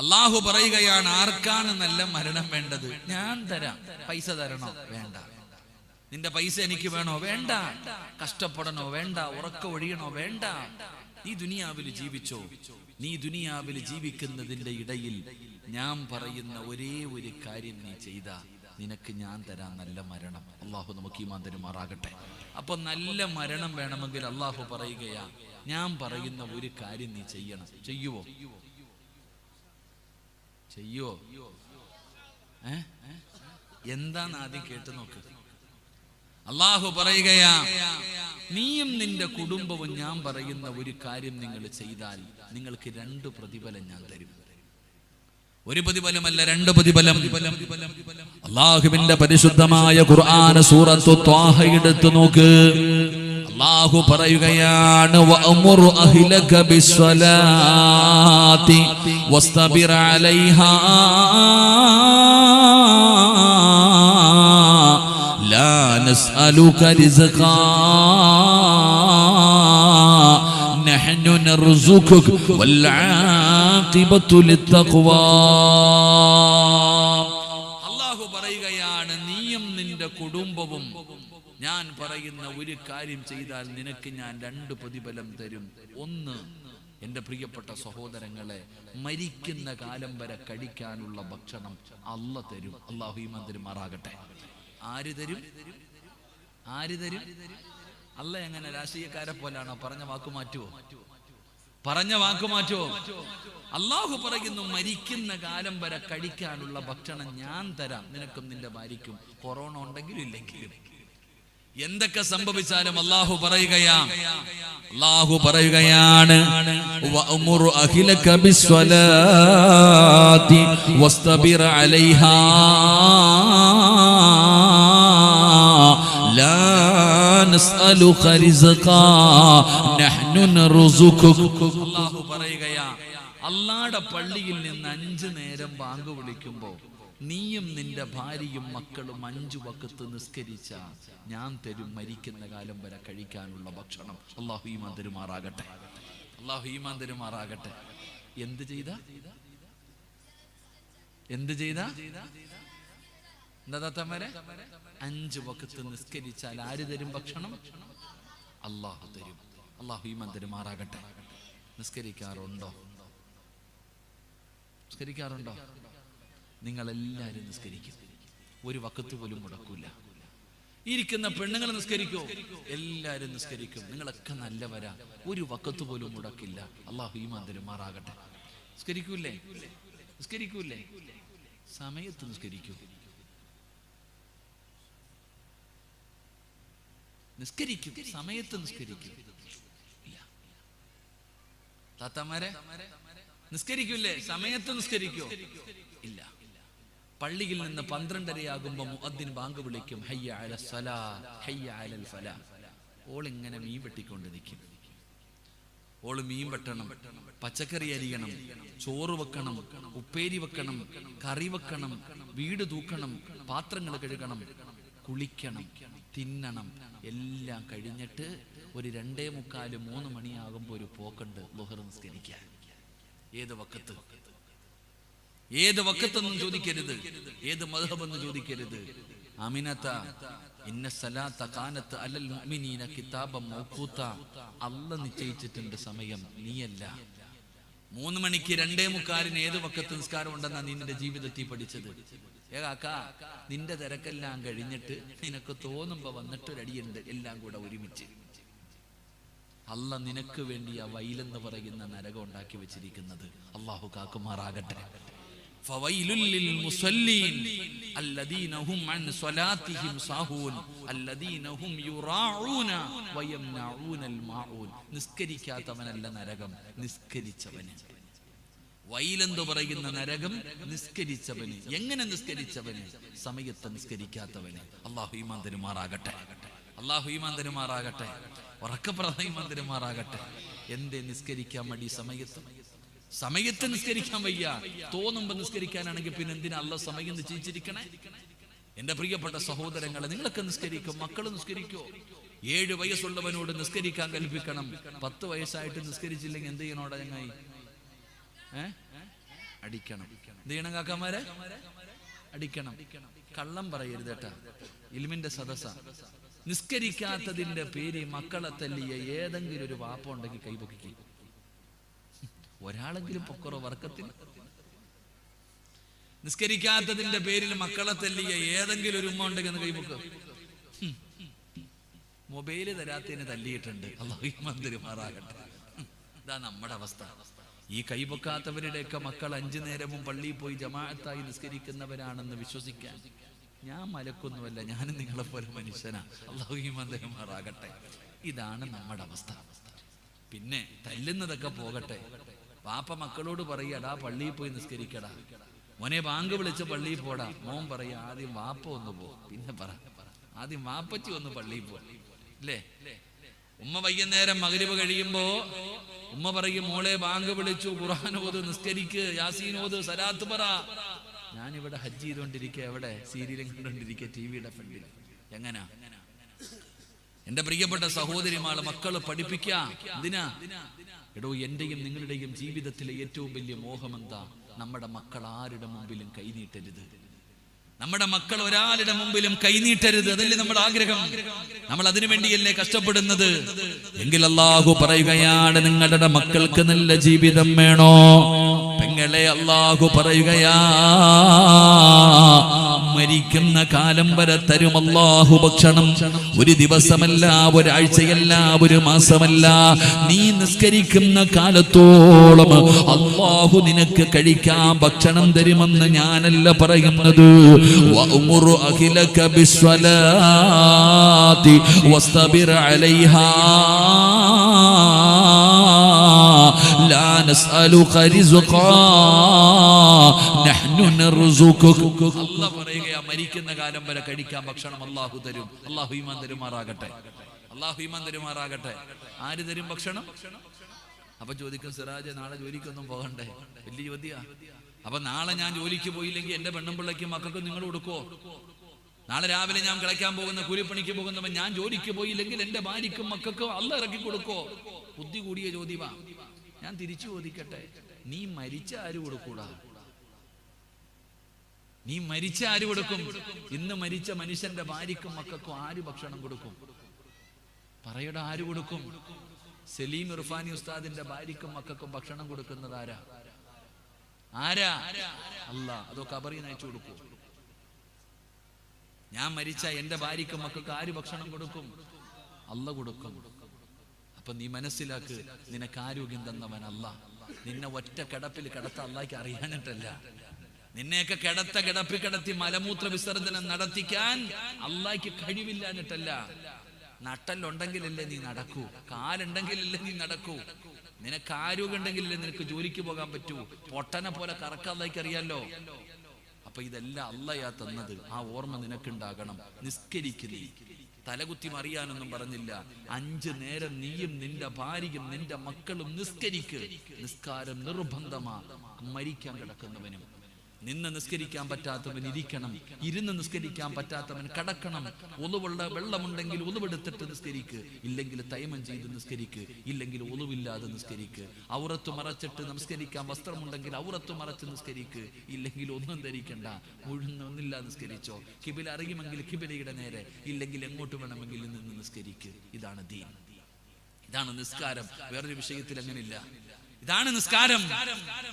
അള്ളാഹു പറയുകയാണ് ആർക്കാണ് നല്ല മരണം വേണ്ടത്? ഞാൻ തരാം. പൈസ തരണോ? വേണ്ട. നിന്റെ പൈസ എനിക്ക് വേണോ? വേണ്ട. കഷ്ടപ്പെടണോ? വേണ്ട. ഉറക്ക ഒഴിയണോ? വേണ്ട. നീ ദുനിയാവിൽ ജീവിച്ചോ? നീ ദുനിയാവിൽ ജീവിക്കുന്നതിന്റെ ഇടയിൽ ഞാൻ പറയുന്ന ഒരേ ഒരു കാര്യം നീ ചെയ്ത. നിനക്ക് ഞാൻ തരാം നല്ല മരണം. അള്ളാഹു നമുക്ക് ഈ മാന്തരുമാറാകട്ടെ അപ്പൊ നല്ല മരണം വേണമെങ്കിൽ അള്ളാഹു പറയുകയാ ഞാൻ പറയുന്ന ഒരു കാര്യം നീ ചെയ്യണം. ചെയ്യുവോ? ചെയ്യോ? ഏ? എന്താന്ന് ആദ്യം കേട്ട് നോക്ക്. അള്ളാഹു പറയുകയാ നീയും നിന്റെ കുടുംബവും ഞാൻ പറയുന്ന ഒരു കാര്യം നിങ്ങൾ ചെയ്താൽ നിങ്ങൾക്ക് രണ്ട് പ്രതിഫലം ഞാൻ തരും. ഒരു പ്രതിഫലമല്ല രണ്ട് പ്രതിഫലം. അള്ളാഹുവിന്റെ പരിശുദ്ധമായ ഖുർആന സൂറത്തു ത്വാഹ എടുത്തു നോക്ക്. അള്ളാഹു പറയുകയാണ് വഅമുർ അഹ്ലക ബിസ്സലാത്തി വസ്തബിർ അലൈഹാ لا نسألك رزقا نحن نرزقك والعاقبة للتقوى അള്ളാഹു പറയുകയാണ് നീയും നിന്റെ കുടുംബവും ഞാൻ പറയുന്ന ഒരു കാര്യം ചെയ്താൽ നിനക്ക് ഞാൻ രണ്ട് പ്രതിഫലം തരും. ഒന്ന് എന്റെ പ്രിയപ്പെട്ട സഹോദരങ്ങളെ മരിക്കുന്ന കാലം വരെ കഴിക്കാനുള്ള ഭക്ഷണം അല്ല തരും. അള്ളാഹു ഈ മന്ദിരമാറാകട്ടെ ആര് തരും? ആര് തരും? അല്ല എങ്ങനെ? രാഷ്ട്രീയക്കാരെ പോലാണോ പറഞ്ഞ വാക്ക് മാറ്റുവോ? പറഞ്ഞ വാക്ക് മാറ്റുവോ? അള്ളാഹു പറയുന്നു മരിക്കുന്ന കാലം വരെ കഴിക്കാനുള്ള ഭക്ഷണം ഞാൻ തരാം. നിനക്കും നിന്റെ ഭാര്യയ്ക്കും. കൊറോണ ഉണ്ടെങ്കിലും ഇല്ലെങ്കിലും. എന്തൊക്കെ സംഭവിച്ചാലും അള്ളാഹു പറയുകയാ. അള്ളാഹു പറയുകയാണ് അള്ളാഹു പറയുകയാ അള്ളാടെ പള്ളിയിൽ നിന്ന് അഞ്ചു നേരം ബാങ്ക് വിളിക്കുമ്പോ നീയും നിന്റെ ഭാര്യയും മക്കളും അഞ്ചു വക്കത്ത് നിസ്കരിച്ച ഞാൻ തരും മരിക്കുന്ന കാലം വരെ കഴിക്കാനുള്ള ഭക്ഷണം. അള്ളാഹു ഈമാൻ തരുമാറാകട്ടെ. അള്ളാഹു ഈമാൻ തരുമാറാകട്ടെ. എന്ത് ചെയ്ത? എന്ത് ചെയ്ത? എന്താ തമ്മരെ അഞ്ചു വക്കത്ത് നിസ്കരിച്ചാൽ ആര് തരും ഭക്ഷണം? അള്ളാഹു തരും. അള്ളാഹു ഈമാൻ തരുമാറാകട്ടെ. നിസ്കരിക്കാറുണ്ടോ? നിസ്കരിക്കാറുണ്ടോ? നിങ്ങൾ എല്ലാവരും നിസ്കരിക്കും. ഒരു വക്കത്ത് പോലും മുടക്കൂല. ഇരിക്കുന്ന പെണ്ണുങ്ങൾ നിസ്കരിക്കോ? എല്ലാവരും നിസ്കരിക്കും. നിങ്ങളൊക്കെ നല്ലവരാ. ഒരു വക്കത്ത് പോലും മുടക്കില്ല. അള്ളാഹു ഈമാൻ തരുമാറാകട്ടെ. നിസ്കരിക്കൂലേ നിസ്കരിക്കൂലേ സമയത്ത് നിസ്കരിക്കൂ. നിസ്കരിക്കും. സമയത്ത് നിസ്കരിക്കും. താത്താമാരെ താത്തമാരെ നിസ്കരിക്കൂലേ സമയത്ത് നിസ്കരിക്കോ. ഇല്ല. പള്ളിയിൽ നിന്ന് പന്ത്രണ്ടരയാകുമ്പോ മുഅദ്ദിൻ ബാങ്ക് വിളിക്കും ഹയ്യ അല സലാ ഹയ്യ ഓൾ ഇങ്ങനെ മീൻ വെട്ടിക്കൊണ്ട് നിൽക്കും ഓൾ മീൻ വെട്ടണം പച്ചക്കറി അരിയണം ചോറ് വെക്കണം ഉപ്പേരി വെക്കണം കറി വെക്കണം വീട് തൂക്കണം പാത്രങ്ങൾ കഴുകണം കുളിക്കണം തിന്നണം. എല്ലാം കഴിഞ്ഞിട്ട് ഒരു രണ്ടേ മുക്കാൽ മൂന്ന് മണിയാകുമ്പോൾ ഒരു പോക്കുണ്ട് ലുഹർ നിസ്കരിക്കാൻ. ഏത് വക്കത്ത്? ഏത് വക്കത്തെന്നും ചോദിക്കരുത്. ഏത് മധുഹബെന്ന് ചോദിക്കരുത്. അമിനത്ത ഇന്ന സലാത്ത കാനത്ത് അലൽ മുഅ്മിനീന കിതാബം മൗഖൂത്ത. അല്ല നിശ്ചയിച്ചിട്ടുണ്ട് സമയം. നീയല്ല. മൂന്ന് മണിക്ക് രണ്ടേ മുക്കാലിന് ഏത് വക്കത്ത് നിസ്കാരം ഉണ്ടെന്നാ നിന്റെ ജീവിതത്തിൽ പഠിച്ചത്? ഏ കാക്ക നിന്റെ തിരക്കെല്ലാം കഴിഞ്ഞിട്ട് നിനക്ക് തോന്നുമ്പോ വന്നിട്ടൊരടിയുണ്ട്. എല്ലാം കൂടെ ഒരുമിച്ച്. അല്ല നിനക്ക് വേണ്ടി ആ വൈലെന്ന് പറയുന്ന നരകം ഉണ്ടാക്കി വെച്ചിരിക്കുന്നത്. അള്ളാഹു കാക്കുമാറാകട്ടെ. നിസ്കരിക്കാത്തവനല്ല നരകം നിസ്കരിച്ചവന്. വൈലെന്ന് പറയുന്ന നരകം? നിസ്കരിച്ചവന്. എങ്ങനെ നിസ്കരിച്ചവന്? സമയത്ത് നിസ്കരിക്കാത്തവന്. അള്ളാഹു ഈമാൻ തരുമാറാകട്ടെ. അള്ളാഹു ഈമാൻ തരുമാറാകട്ടെ. ഉറക്കപ്രദ ഈമാൻ തരുമാറാകട്ടെ. എന്തേ നിസ്കരിക്കാൻ മടി സമയത്ത്? സമയത്ത് നിസ്കരിക്കാൻ വയ്യ. തോന്നുമ്പോ നിസ്കരിക്കാനാണെങ്കിൽ പിന്നെ എന്തിനാ അല്ല സമയം നിശ്ചയിച്ചിരിക്കണേ എന്റെ പ്രിയപ്പെട്ട സഹോദരങ്ങളെ നിങ്ങളൊക്കെ നിസ്കരിക്കും മക്കൾ നിസ്കരിക്കോ. ഏഴ് വയസ്സുള്ളവനോട് നിസ്കരിക്കാൻ കൽപ്പിക്കണം. പത്ത് വയസ്സായിട്ട് നിസ്കരിച്ചില്ലെങ്കിൽ എന്ത് ചെയ്യണോടാ അടിക്കണം. എന്ത് ചെയ്യണം കാക്കാമാരെ? അടിക്കണം. കള്ളം പറയരുത് കേട്ടാ. ഇൽമിന്റെ സദസ നിസ്കരിക്കാത്തതിന്റെ പേര് മക്കളെ തല്ലിയ ഏതെങ്കിലും ഒരു വാപ്പ ഉണ്ടെങ്കിൽ കൈപൊക്കിക്കും ഒരാളെങ്കിലും പൊക്കറോ വർക്കത്തിന് നിസ്കരിക്കാത്തതിന്റെ പേരിൽ മക്കളെ തല്ലിയ ഏതെങ്കിലും ഒരു ഉമ്മ ഉണ്ടെങ്കിൽ ഹും. മൊബൈൽ തരാത്തതിന് തല്ലിയിട്ടുണ്ട്. മന്ത്രി മാറാകട്ടെ. ഇതാ നമ്മുടെ അവസ്ഥ. ഈ കൈപൊക്കാത്തവരുടെയൊക്കെ മക്കൾ അഞ്ചു നേരവും പള്ളിയിൽ പോയി ജമാഅത്തായി നിസ്കരിക്കുന്നവരാണെന്ന് വിശ്വസിക്കാൻ ഞാൻ മലക്കൊന്നുമല്ല ഞാനും നിങ്ങളെ പോലെ മനുഷ്യനാ. അള്ളാഹു ഈ മന്ദിരമാറാകട്ടെ ഇതാണ് നമ്മുടെ അവസ്ഥ. പിന്നെ തല്ലുന്നതൊക്കെ പോകട്ടെ. പാപ്പ മക്കളോട് പറയടാ പള്ളിയിൽ പോയി നിസ്കരിക്കടാ. മോനെ ബാങ്ക് വിളിച്ച് പള്ളിയിൽ പോടാ. മോൻ പറയ ആദ്യം വാപ്പ ഒന്ന് പോ. പിന്നെ പറ ആദ്യം വാപ്പച്ചി ഒന്ന് പള്ളിയിൽ പോ. അല്ലേ ഉമ്മ വൈകുന്നേരം മകരിവ് കഴിയുമ്പോ ഉമ്മ പറയും മോളെ ബാങ്ക് വിളിച്ചു ഖുർആൻ ഓത് നിസ്കരിക്ക് യാസീൻ ഓത് സലാത്ത് പറ. ഞാനിവിടെ ഹജ്ജ് ചെയ്തുകൊണ്ടിരിക്കുക എവിടെ? സീരിയലും കണ്ടുകൊണ്ടിരിക്കുക ടി വിയുടെ ഫ്രണ്ടിൽ എങ്ങനാ? എന്റെ പ്രിയപ്പെട്ട സഹോദരിമാൾ മക്കൾ പഠിപ്പിക്കാം. എന്തിനാ എടോ എന്റെയും നിങ്ങളുടെയും ജീവിതത്തിലെ ഏറ്റവും വലിയ മോഹം എന്താ നമ്മുടെ മക്കൾ ആരുടെ മുമ്പിലും കൈനീട്ടരുത്? നമ്മുടെ മക്കൾ ഒരാളുടെ മുമ്പിലും കൈനീട്ടരുത്. അതല്ലേ നമ്മുടെ ആഗ്രഹം. നമ്മൾ അതിനു വേണ്ടിയല്ലേ കഷ്ടപ്പെടുന്നത്? എങ്കിൽ അള്ളാഹു പറയുകയാണ് നിങ്ങളുടെ മക്കൾക്ക് നല്ല ജീവിതം വേണോ? പെങ്ങളെ അള്ളാഹു പറയുകയാ മരിക്കുന്ന കാലം വരെ തരും. അള്ളാഹു ഭക്ഷണം. ഒരു ദിവസമല്ല ഒരാഴ്ചയല്ല ഒരു മാസമല്ല. നീ നിസ്കരിക്കുന്ന കാലത്തോളം അള്ളാഹു നിനക്ക് കഴിക്കാൻ ഭക്ഷണം തരുമെന്ന് ഞാനല്ല പറയുന്നത്. വസ്തബിർ അലൈഹാ. لا نسألك رزقا نحن نرزقك الله പറയുകയാ മരിക്കുന്ന കാലം വരെ കഴിക്കാൻ ഭക്ഷണം അള്ളാഹു തരും അള്ളാഹു ഈമാൻ തരുമാറാകട്ടെ അള്ളാഹു ഈമാൻ തരുമാറാകട്ടെ ആര് തരും ഭക്ഷണം അപ്പൊ ചോദിക്കും സിറാജ് നാളെ ജോലിക്കൊന്നും പോകണ്ടേ വലിയ ചോദ്യ അപ്പൊ നാളെ ഞാൻ ജോലിക്ക് പോയില്ലെങ്കിൽ എന്റെ പെണ്ണും പിള്ളയ്ക്കും മക്കൾക്കും നിങ്ങൾ കൊടുക്കോ നാളെ രാവിലെ ഞാൻ കിളയ്ക്കാൻ പോകുന്ന കൂലിപ്പണിക്ക് പോകുന്നവൻ ഞാൻ ജോലിക്ക് പോയില്ലെങ്കിൽ എന്റെ ഭാര്യക്കും മക്കൾക്കും അല്ല ഇറക്കി കൊടുക്കോ ബുദ്ധി കൂടിയ ചോദ്യമാ ഞാൻ തിരിച്ചു ചോദിക്കട്ടെ? നീ മരിച്ച ആര് കൊടുക്കൂടാ? നീ മരിച്ച ആര് കൊടുക്കും? ഇന്ന് മരിച്ച മനുഷ്യന്റെ ഭാര്യക്കും മക്കൾക്കും ആര് ഭക്ഷണം കൊടുക്കും? പറയടാ ആര് കൊടുക്കും? സലീം ഇർഫാനി ഉസ്താദിന്റെ ഭാര്യക്കും മക്കൾക്കും ഭക്ഷണം കൊടുക്കുന്നത് ആരാ? ആരാ? അല്ല അതൊക്കെ അബറിന്ന് അയച്ചു കൊടുക്കൂ ഞാൻ മരിച്ച എന്റെ ഭാര്യക്കും മക്കൾക്ക് ആര് ഭക്ഷണം കൊടുക്കും? അല്ല കൊടുക്കും. അപ്പൊ നീ മനസ്സിലാക്ക് നിനക്ക് ആരോഗ്യം തന്നവൻ അല്ല. നിന്നെ ഒറ്റ കിടപ്പിൽ കിടത്ത അള്ളാക്ക് അറിയാനിട്ടല്ല. നിന്നെയൊക്കെ കിടത്ത കിടപ്പി കിടത്തി മലമൂത്ര വിസർജനം നടത്തിക്കാൻ അള്ളാക്ക് കഴിവില്ലാഞ്ഞിട്ടല്ല നട്ടല്ലുണ്ടെങ്കിലല്ലേ നീ നടക്കൂ. കാലുണ്ടെങ്കിലല്ലേ നീ നടക്കൂ. നിനക്ക് ആരോഗ്യം ഉണ്ടെങ്കിലല്ലേ നിനക്ക് ജോലിക്ക് പോകാൻ പറ്റൂ. പൊട്ടനെ പോലെ കറക്കാതായിക്ക് അറിയാലോ. അപ്പൊ ഇതെല്ലാം അല്ലയാ തന്നത് ആ ഓർമ്മ നിനക്കുണ്ടാകണം. നിസ്കരിക്കുന്നീ തലകുത്തി മറിയാനൊന്നും പറഞ്ഞില്ല. അഞ്ചു നേരം നീയും നിന്റെ ഭാര്യയും നിന്റെ മക്കളും നിസ്കരിക്ക്. നിസ്കാരം നിർബന്ധമാ. മരിക്കാൻ കിടക്കുന്നവനും. നിന്ന് നിസ്കരിക്കാൻ പറ്റാത്തവൻ ഇരിക്കണം. ഇരുന്ന് നിസ്കരിക്കാൻ പറ്റാത്തവൻ കടക്കണം. ഒലുവുള്ള വെള്ളമുണ്ടെങ്കിൽ ഒലുവെടുത്തിട്ട് നിസ്കരിക്ക്. ഇല്ലെങ്കിൽ തൈമം ചെയ്ത് നിസ്കരിക്ക്. ഇല്ലെങ്കിൽ ഒലുവില്ലാതെ നിസ്കരിക്ക്. ഔറത്ത് മറച്ചിട്ട് നമസ്കരിക്കാൻ വസ്ത്രമുണ്ടെങ്കിൽ ഔറത്ത് മറച്ച് നിസ്കരിക്ക്. ഇല്ലെങ്കിൽ ഒന്നും ധരിക്കണ്ട. മുഴുന്നൊന്നില്ല നിസ്കരിച്ചോ. കിബില അറിയുമെങ്കിൽ കിബിലയുടെ നേരെ. ഇല്ലെങ്കിൽ എങ്ങോട്ട് വേണമെങ്കിൽ നിന്ന് നിസ്കരിക്ക്. ഇതാണ് ദീൻ. ഇതാണ് നിസ്കാരം. വേറൊരു വിഷയത്തിൽ അങ്ങനെയില്ല. ഇതാണ് നിസ്കാരം.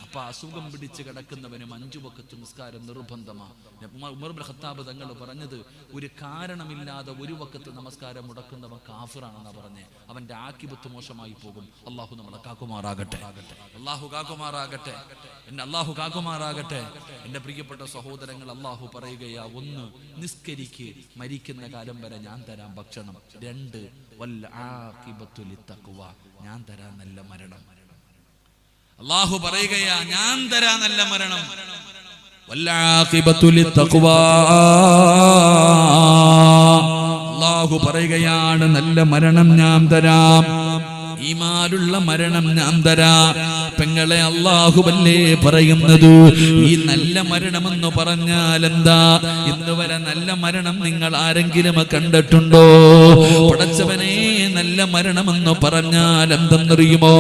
അപ്പൊ അസുഖം പിടിച്ച് കിടക്കുന്നവനും അഞ്ചു വക്കത്ത് നിസ്കാരം നിർബന്ധമാണ് ഉമർ ഖത്താബ് തങ്ങൾ പറഞ്ഞത് ഒരു കാരണമില്ലാതെ ഒരു വക്കത്ത് നമസ്കാരം മുടക്കുന്നവൻ കാഫിറാണെന്നാ പറഞ്ഞേ. അവന്റെ ആക്കിപത്ത് മോശമായി പോകും. അള്ളാഹു നമ്മളെ കാക്കുമാറാകട്ടെ. അള്ളാഹു കാക്കുമാറാകട്ടെ. എന്നെ അള്ളാഹു കാക്കുമാറാകട്ടെ. എന്റെ പ്രിയപ്പെട്ട സഹോദരങ്ങൾ അള്ളാഹു പറയുകയാ ഒന്ന് നിസ്കരിക്ക്. മരിക്കുന്ന കാലം വരെ ഞാൻ തരാം ഭക്ഷണം. രണ്ട് വല്ല ആക്കിബത്തു തക്കുവ ഞാൻ തരാം നല്ല മരണം. അള്ളാഹു പറയുകയാ ഞാൻ തരാ നല്ല മരണം. അള്ളാഹു പറയുകയാണ് നല്ല മരണം ഞാൻ തരാം. ഈമാനുള്ള മരണം ഞാൻ തരാ. പെങ്ങളെ അള്ളാഹുവല്ലേ പറയുന്നത്? ഈ നല്ല മരണമെന്ന് പറഞ്ഞാൽ എന്താ? ഇന്ന് വരെ നല്ല മരണം നിങ്ങൾ ആരെങ്കിലും കണ്ടിട്ടുണ്ടോ? പടച്ചവനെ നല്ല മരണമെന്ന് പറഞ്ഞാൽ എന്തെന്നറിയുമോ?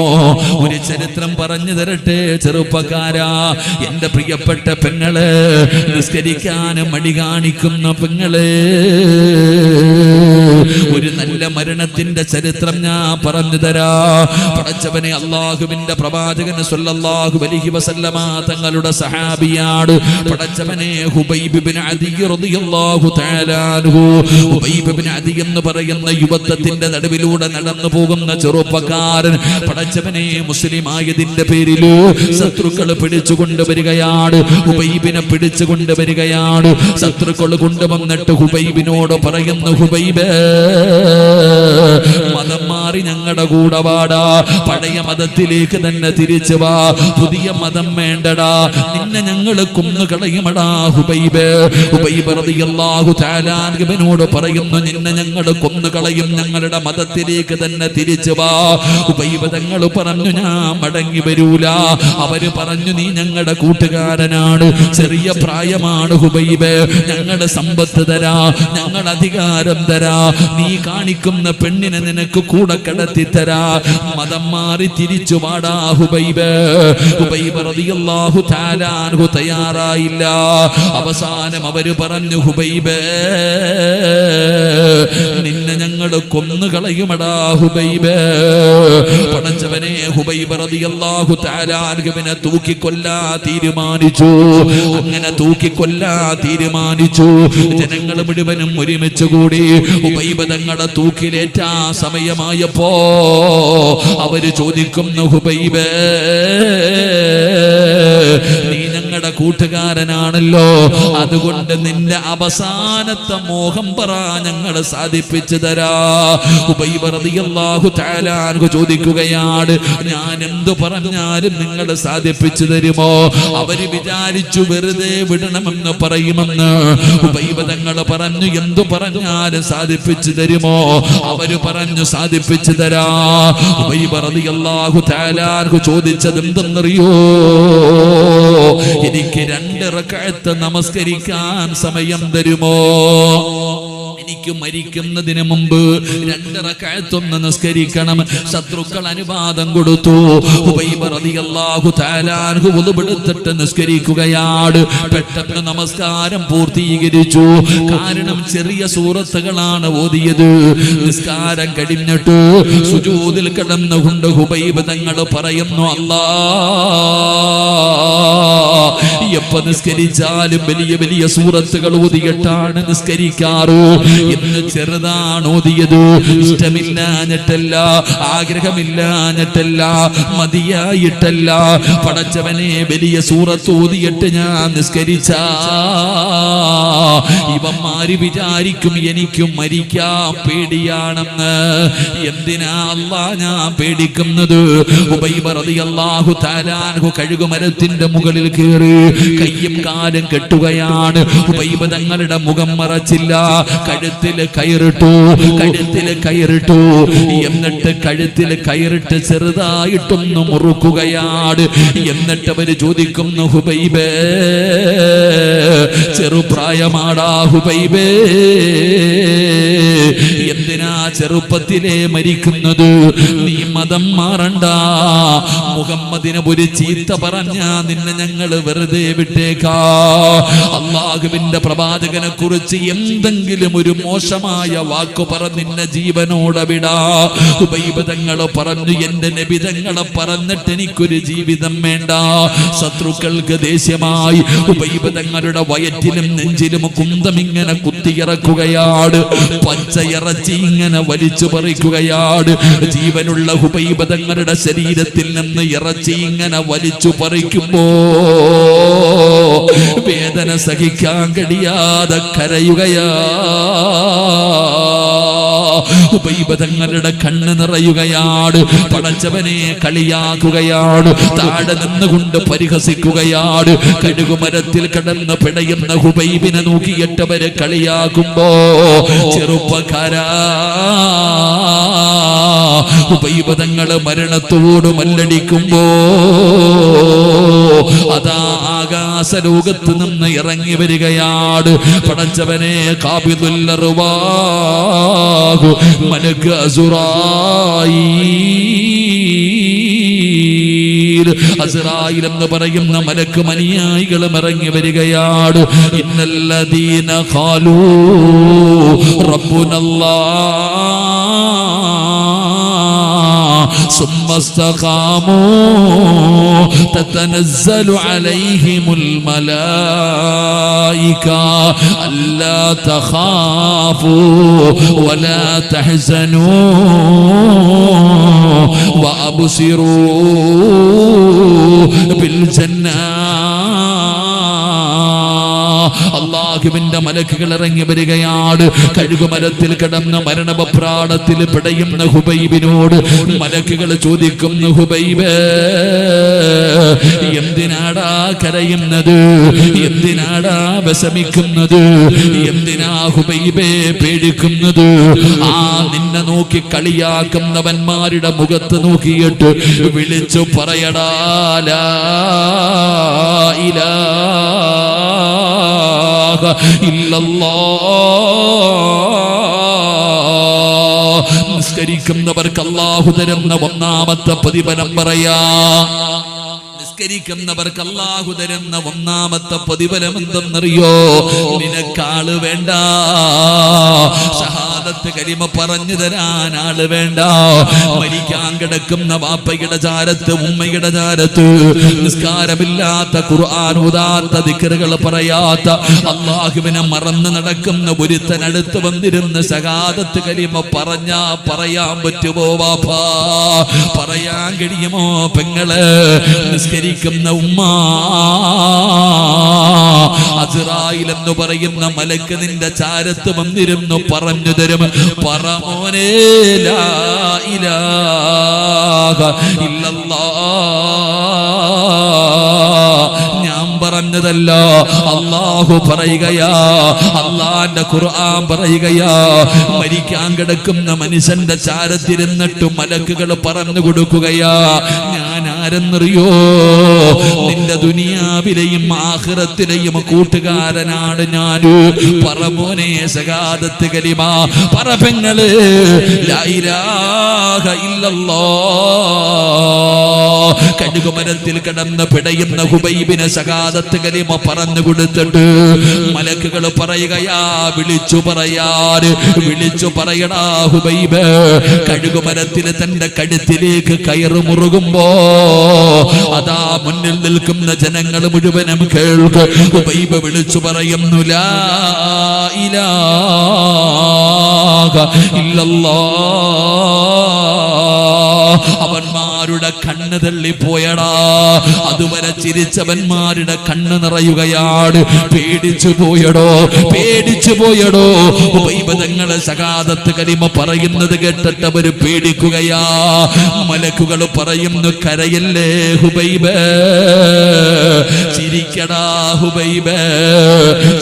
ഒരു ചരിത്രം പറഞ്ഞു തരട്ടെ ചെറുപ്പക്കാരാ. എന്റെ പ്രിയപ്പെട്ട പെങ്ങൾ നിസ്കരിക്കാനും മടി കാണിക്കുന്ന പെങ്ങൾ. ഒരു നല്ല മരണത്തിന്റെ ചരിത്രം ഞാൻ പറഞ്ഞു തരാ. പടച്ചവനെ അള്ളാഹുവിന്റെ പ്രവാചകന് സല്ലല്ലാഹു അലൈഹി വസല്ലമ തങ്ങളുടെ സഹാബിയാണ്. പടച്ചവനെ ഹുബൈബ് ഇബ്നു അദി റളിയല്ലാഹു ഹുബൈബ് ഇബ്നു അദി എന്ന് പറയുന്ന യുവത്വത്തിന്റെ നടുവിലൂടെ നടന്നു പോകുന്ന ചെറുപ്പക്കാരൻ പടച്ചവനെ മുസ്ലിം ആയതിന്റെ പേരിൽ ശത്രുക്കൾ പിടിച്ചു കൊണ്ടുവരികയാണ്. ഹുബൈബിനെ പിടിച്ചു കൊണ്ടുവരികയാണ്. ശത്രുക്കൾ കൊണ്ടുവന്നിട്ട് ഹുബൈബിനോട് പറയുന്നു ഹുബൈബ് മതം മാറി ഞങ്ങളുടെ കൂടെ വാടാ. പഴയ മതത്തിലേക്ക് തന്നെ തിരിച്ചു വാ. പുതിയ മതം വേണ്ടടാ. നിന്നെ ഞങ്ങൾ കൊന്നുകളയുമടാ ഹുബൈബ്. ഹുബൈബ് റളിയല്ലാഹു തആല അൻഹുവിനോട് പറയുന്നു നിന്നെ ഞങ്ങൾ കൊന്നുകളയും ഞങ്ങളുടെ മതത്തിലേക്ക് തന്നെ തിരിച്ചു വാ. ഹുബൈബ് തങ്ങൾ പറഞ്ഞു ഞാൻ മടങ്ങി വരൂല. അവർ പറഞ്ഞു നീ ഞങ്ങളുടെ കൂട്ടുകാരനാണ്. ചെറിയ പ്രായമാണ് ഹുബൈബ്. ഞങ്ങളുടെ സമ്പത്ത് തരാ. ഞങ്ങൾ അധികാരം തരാ. നീ കാണിക്കുന്ന പെണ്ണിനെ നിനക്ക് കൂടെ കടത്തി തരാ. മതം മാറി തിരിച്ചു വാടാ ഹുബൈബ്. ഹുബൈബ് റളിയല്ലാഹു തആല അൻഹു തയ്യാറായില്ല. അവസാനം അവർ പറഞ്ഞു ഹുബൈബ് നിന്നെ ഞങ്ങൾ കൊന്നുകളയുമടാ ഹുബൈബ്. പടച്ചവനെ ഹുബൈബ് റളിയല്ലാഹു തആല അൻഹുവിനെ തൂക്കിക്കൊല്ലാ തീരുമാനിച്ചു. അങ്ങനെ തൂക്കിക്കൊല്ലാ തീരുമാനിച്ചു. ജനങ്ങൾ മുഴുവനും ഒരുമിച്ച് കൂടി ഹുബൈബ് തങ്ങളെ തൂക്കിലേറ്റാ സമയമായപ്പോ അവർ ചോദിക്കുന്നു ഹുബൈബ് ഞങ്ങളുടെ കൂട്ടുകാരനാണല്ലോ. അതുകൊണ്ട് നിന്റെ അവസാനത്തെ മോഹം പറ ഞങ്ങൾ സാധിപ്പിച്ചു തരാ. ഉപൈവറിയാഹു തആല ചോദിക്കുകയാണ് ഞാൻ എന്തു പറഞ്ഞാലും നിങ്ങൾ സാധിപ്പിച്ചു തരുമോ? അവർ വിചാരിച്ചു വെറുതെ വിടണമെന്ന് പറയുമെന്ന്. ഉപൈവതങ്ങൾ തങ്ങൾ പറഞ്ഞു എന്തു പറഞ്ഞാലും സാധിപ്പിച്ചു തരുമോ? അവർ പറഞ്ഞു സാധിപ്പിച്ചു തരാ. ഉപൈവറിയാഹു അൻഹു ചോദിച്ചത് എന്തെന്നറിയോ എനിക്ക് രണ്ട് റക്അത്ത് നമസ്കരിക്കാൻ സമയം തരുമോ? എനിക്ക് മരിക്കുന്നതിന് മുമ്പ് രണ്ടറക്കായത്തൊന്ന് നിസ്കരിക്കണം. ശത്രുക്കൾ അനുവാദം കൊടുത്തു. വുളുബെടുത്തിട്ട് നിസ്കരിക്കുകയാണ്. പെട്ടെന്ന് നമസ്കാരം പൂർത്തീകരിച്ചു. കാരണം ചെറിയ സൂറത്തുകളാണ് ഓതിയത്. നിസ്കാരം കഴിഞ്ഞിട്ട് സുജൂതിൽ കിടന്നുകൊണ്ട് ഹുബൈബ് തങ്ങൾ പറയുന്നു അല്ലാ എപ്പ നിസ്കരിച്ചാലും വലിയ വലിയ സൂറത്തുകൾ ഓതിയിട്ടാണ് നിസ്കരിക്കാറ്? ഇന്ന് ചെറുതാണ് ഓതിയത് ഇഷ്ടമില്ലാഞ്ഞിട്ടല്ല ആഗ്രഹമില്ലാഞ്ഞിട്ടല്ല മതിയായിട്ടല്ല. പടച്ചവനെ വലിയ സൂറത്ത് ഓതിയിട്ട് ഞാൻ നിസ്കരിച്ച. ഇവന്മാര് വിചാരിക്കും എനിക്കും മരിക്കാൻ പേടിയാണെന്ന്. എന്തിനാ ഞാൻ പേടിക്കുന്നത്? ഉബൈബ് റളിയല്ലാഹു തആല അൻഹു കഴുകുമരത്തിന്റെ മുകളിൽ കയറി കയ്യും കാലും കെട്ടുകയാണ്. ഉബൈബ് തങ്ങളുടെ മുഖം മറച്ചില്ല. കഴുത്തിൽ കയറിട്ടു. കഴുത്തിൽ കയറിട്ടു. എന്നിട്ട് കഴുത്തിൽ കയറിട്ട് ചെറുതായിട്ടൊന്ന് മുറുക്കുകയാണ് എന്നിട്ട് അവർ ചോദിക്കുന്നു ഹുബൈബേ ചെറുപ്രായമാടാ ഹുബൈബേ. എന്തിനാ ചെറുപ്പത്തിലെ മരിക്കുന്നത്? നീ മതം മാറണ്ട. മുഹമ്മദിനെ ഒരു ചീത്ത പറഞ്ഞ നിന്നെ ഞങ്ങൾ വെറുതെ വിട്ടേക്കാ. അള്ളാഹുവിന്റെ പ്രവാചകനെ കുറിച്ച് എന്തെങ്കിലും ഒരു മോശമായ വാക്കു പറഞ്ഞ് നിന്നെ ജീവനോടെ വിടാ. ഉപൈബതങ്ങൾ പറഞ്ഞു എന്റെ നബിതങ്ങളെ പറഞ്ഞിട്ട് എനിക്കൊരു ജീവിതം വേണ്ട. ശത്രുക്കൾക്ക് ദേഷ്യമായി ഉപൈബതങ്ങളുടെ വയറ്റിലും നെഞ്ചിലും കുന്തം ഇങ്ങനെ കുത്തിയിറക്കുകയാണ്. പച്ചയിറച്ചി ഇങ്ങനെ വലിച്ചു പറിക്കുകയാണ്. ജീവനുള്ള ഹുബൈബതങ്ങളുടെ ശരീരത്തിൽ നിന്ന് ഇറച്ചി ഇങ്ങനെ വലിച്ചു പറിക്കുമ്പോ വേദന സഹിക്കാൻ കഴിയാതെ കരയുകയാ. ഉപൈബതങ്ങളുടെ കണ്ണ് നിറയുകയാണ് പടച്ചവനെ കളിയാക്കുകയാണ് താഴെ നിന്നുകൊണ്ട് പരിഹസിക്കുകയാണ് കടുകുമരത്തിൽ കടന്ന് പിടയുന്ന ഹുബൈബിനെ നോക്കിയിട്ടവരെ കളിയാക്കുമ്പോ ചെറുപ്പക്കാരാ ഉപൈബതങ്ങൾ മരണത്തോട് മല്ലടിക്കുമ്പോ അതാ ആകാശ ലോകത്ത് നിന്ന് ഇറങ്ങി വരികയാണ് പടച്ചവനെ കാബിതുല്ലറുവാഹു മലക്ക് അസുറായി. അസറായിൽ എന്ന് പറയുന്ന മലക്ക് മനിയായികളും ഇറങ്ങി വരികയാണ് ഇന്നല്ലദീന ഖാലൂ റബ്ബുനല്ലാഹ് ثم استقاموا. تتنزل عليهم الملائكة ألا تخافوا ولا تحزنوا. وأبصروا بالجنة. അള്ളാഹുവിന്റെ മലക്കുകൾ ഇറങ്ങി വരികയാണ്. കഴുകുമരത്തിൽ കിടന്ന മരണപ്രാണത്തിൽ പിടയുന്ന ഹുബൈബിനോട് മലക്കുകൾ ചോദിക്കുന്നു ഹുബൈബ് എന്തിനാടാ കരയുന്നത്? എന്തിനാടാ വിഷമിക്കുന്നത്? എന്തിനാ ഹുബൈബെ പേടിക്കുന്നത്? ആ നിന്നെ നോക്കി കളിയാക്കുന്നവന്മാരുടെ മുഖത്ത് നോക്കിയിട്ട് വിളിച്ചു പറയടാ ലാ ഇലാഹ നിസ്കരിക്കുന്നവർക്ക് അള്ളാഹു തരുന്ന ഒന്നാമത്തെ പ്രതിഫലം പറയാ. നിസ്കരിക്കുന്നവർക്ക് അള്ളാഹു തരുന്ന ഒന്നാമത്തെ പ്രതിഫലം എന്തെന്നറിയോ? നിനക്കാൾ വേണ്ട. ഷഹാദത്ത് കരിമ പറഞ്ഞു തരാൻ ആൾ വേണ്ട. മരിക്കാൻ കിടക്കുന്ന വാപ്പയുടെ ചാരത്ത് ഉമ്മയുടെ ചാരത്ത്. നിസ്കാരമില്ലാത്ത ഖുർആൻ ഊതാത്ത ദിക്കറുകൾ പറയാത്ത അള്ളാഹുവിനെ മറന്ന് നടക്കുന്ന ഒരുത്തനടുത്ത് വന്നിരുന്ന ഷഹാദത്ത് കരിമ പറഞ്ഞാ പറയാൻ പറ്റുമോ വാപ്പാ? പറയാൻ കഴിയുമോ പെങ്ങൾ? നിസ്കരിക്കുന്ന ഉമ്മ. അസ്രായിൽ എന്ന് പറയുന്ന മലക്ക് നിന്റെ ചാരത്ത് വന്നിരുന്നു പറഞ്ഞു തരും. പറമോനേ ലാ ഇലാഹ ഇല്ലല്ലാഹ് ഞാൻ പറഞ്ഞതല്ല അള്ളാഹു പറയുകയാ അള്ളാന്റെ ഖുർആൻ പറയുകയാ. മരിക്കാൻ കിടക്കുന്ന മനുഷ്യന്റെ ചാരത്തിരുന്നിട്ട് മലക്കുകൾ പറഞ്ഞു കൊടുക്കുകയാ. ആരെന്നറിയോ നിന്റെ ദുനിയാവിലെയും ആഹ്റത്തിലെയും കൂട്ടുകാരനാണ് ഞാൻ പറമോനെ സകാദത്ത് കലിമ പറപ്പെങ്ങൾ കഴുകുമരത്തിൽ കിടന്ന് പിടയുന്ന ഹുബൈബിനെ സകാദത്ത് കലിമ പറഞ്ഞു കൊടുത്തിട്ട് മലക്കുകൾ പറയുകയാ വിളിച്ചു പറയാറ് വിളിച്ചു പറയടാ ഹുബൈബ്. കഴുകുമരത്തിൽ തന്റെ കഴുത്തിലേക്ക് കയറ് മുറുകുമ്പോ അതാ മുന്നിൽ നിൽക്കുന്ന ജനങ്ങൾ മുഴുവനും കേൾക്ക്. ഉബൈബ വിളിച്ചു പറയുന്നു ലാ ഇലാഹ അവന്മാരുടെ കണ്ണ് തള്ളിപ്പോയടാ അതുവരെ ചിരിച്ചവന്മാരുടെ കണ്ണ് നിറയുകയാണ്. പേടിച്ചു പോയടോ പേടിച്ചു പോയടോ. ഉപൈബതങ്ങളെ സകാദത്ത് കരിമ പറയുന്നത് കേട്ടിട്ട് അവർ പേടിക്കുകയാ. മലക്കുകൾ പറയുന്നു കരയല്ലേ ഹുബൈബ? ചിരിക്കടാ ഹുബൈബ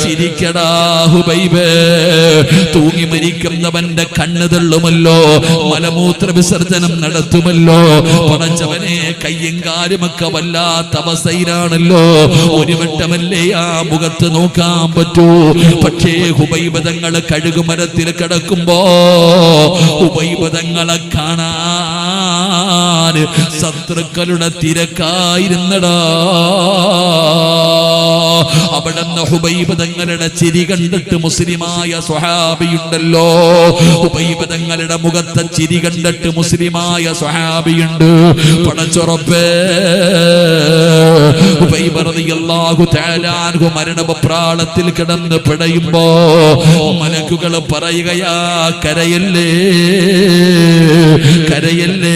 ചിരിക്കടാ ഹുബൈബ. തൂങ്ങി മരിക്കുന്നവന്റെ കണ്ണ് തള്ളുമല്ലോ മലമൂത്ര വിസർജനം നടത്തുമല്ലോ. പടച്ചവനെ കയ്യും കാലുമൊക്കെ വല്ലാത്ത അവസ്ഥയിലാണല്ലോ. ഒരു വട്ടമല്ലേ ആ മുഖത്ത് നോക്കാൻ പറ്റൂ. പക്ഷേ ഹുബൈബതങ്ങൾ കഴുകുമരത്തിൽ കിടക്കുമ്പോ ഹുബൈബതങ്ങളെ കാണാൻ ശത്രുക്കളുടെ തിരക്കായിരുന്നടാ. അവിടുന്ന് ഹുബൈബതങ്ങളുടെ ചിരി കണ്ടിട്ട് മുസ്ലിമായ സ്വഹാബിയുണ്ടല്ലോ. ഹുബൈബതങ്ങളുടെ മുഖത്തെ ചിരി കണ്ടിട്ട് മുസ്ലിമായ സ്വഹാബിയുണ്ട്. പടച്ചുറപ്പേ. മരണപ്രാളത്തിൽ കിടന്ന് പിടയുമ്പോ മലക്കുകൾ പറയുകയാ കരയല്ലേ കരയല്ലേ.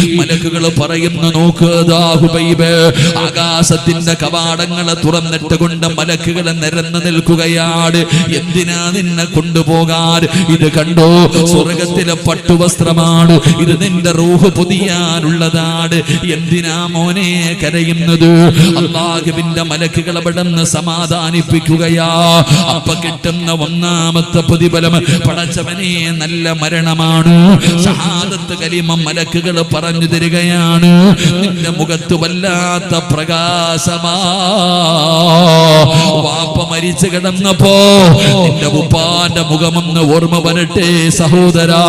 മലക്കുകൾ പറയുന്നു നോക്കുക ആകാശത്തിന്റെ കവാടങ്ങളെ തുറന്നിട്ട് കൊണ്ട് മലക്കുകളെ നിരന്നു നിൽക്കുകയാണ്. എന്തിനാ നിന്നെ കൊണ്ടുപോകാൻ? ഇത് കണ്ടോ? സ്വർഗത്തിലെ പട്ടുവസ്ത്രമാണ്. ഇത് നിന്റെ റൂഹ് പൊതിയാനുള്ളതാണ്. എന്തിനാ മോനെ കരയുന്നത്? അള്ളാഹുവിന്റെ മലക്കുകൾ പെടന്ന് സമാധാനിപ്പിക്കുകയാ. അപ്പൊ കിട്ടുന്ന ഒന്നാമത്തെ പ്രതിഫലം പടച്ചവനെ നല്ല മരണമാണ്. ഷഹാദത്ത് കലിമ മലക്കുകൾ പറഞ്ഞു തരികയാണ് നിന്റെ മുഖത്ത് വല്ലാത്ത പ്രകാശമാ. വാപ്പ മരിച്ചു കിടന്നപ്പോ നിന്റെ ഉപ്പാന്റെ മുഖമെന്ന് ഓർമ്മ വരട്ടെ സഹോദരാ.